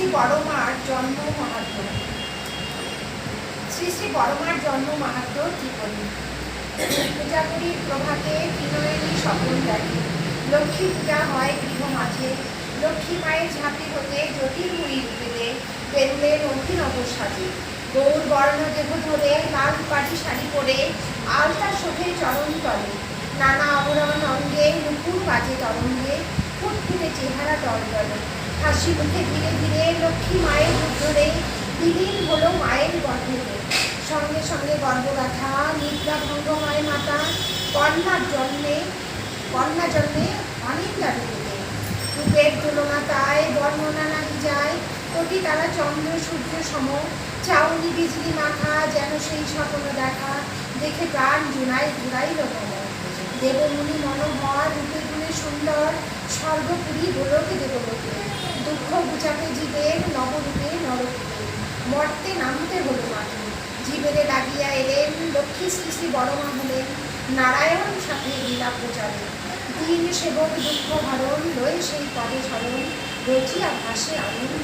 শ্রী পরমার জন্ম মাহাত্ম। শ্রী শ্রী পরমার জন্ম মাহাত্ম জীবনী পূজা করি প্রভাতে ত্রিনয়নী স্বপন দেখে লক্ষ্মী পূজা হয় গৃহ মাঝে। লক্ষ্মী মায়ের ঝাঁপি হতে জটিল মুড়ি রূপেতে বেরুলের অভিনগর সাজে। গৌর বর্ণ দেহ ধরে লাল পাটি শাড়ি পরে আলতা শোভে চরণ তলে। নানা অবরণ অঙ্গে নুপুর বাজে তরঙ্গে, ফুটফুটে চেহারা দল দলে হাসি মুখে ধীরে ধীরে লক্ষ্মী মায়ের রূপ ধরে বিলীন হলো মায়ের গর্ভেতে সঙ্গে সঙ্গে গর্ভগাথা, নিদ্রা ভঙ্গ হয় মাতা কন্যার জন্মে, কন্যা জন্মে অনিন্দা রূপেতে রূপের তুলনা তাই বর্ণনা নাহি যায়। কোটি তারা চন্দ্র, সূর্য, সম চাউনি বিজলি, মাথা যেন সেই স্বপ্ন দেখা। দেখে প্রাণ জুনাই ঘুরাইল মন দেবমুনি মনোহর, রূপে গুণে সুন্দর সর্বপুরী গোলকে দেবলোকে দুঃখ বুঝাতে জীবের নবরূপে নরকূপে মর্তে নামতে হলো মাধুর জীবেরে লাগিয়া এলেন লক্ষ্মী শ্রী শ্রী বড় মা হলেন। নারায়ণ সাথে লীলা প্রচারে। দিন সেবক দুঃখ হরণ লয়ে সেই পদে স্মরণ রচিয়া ভাসে আনন্দ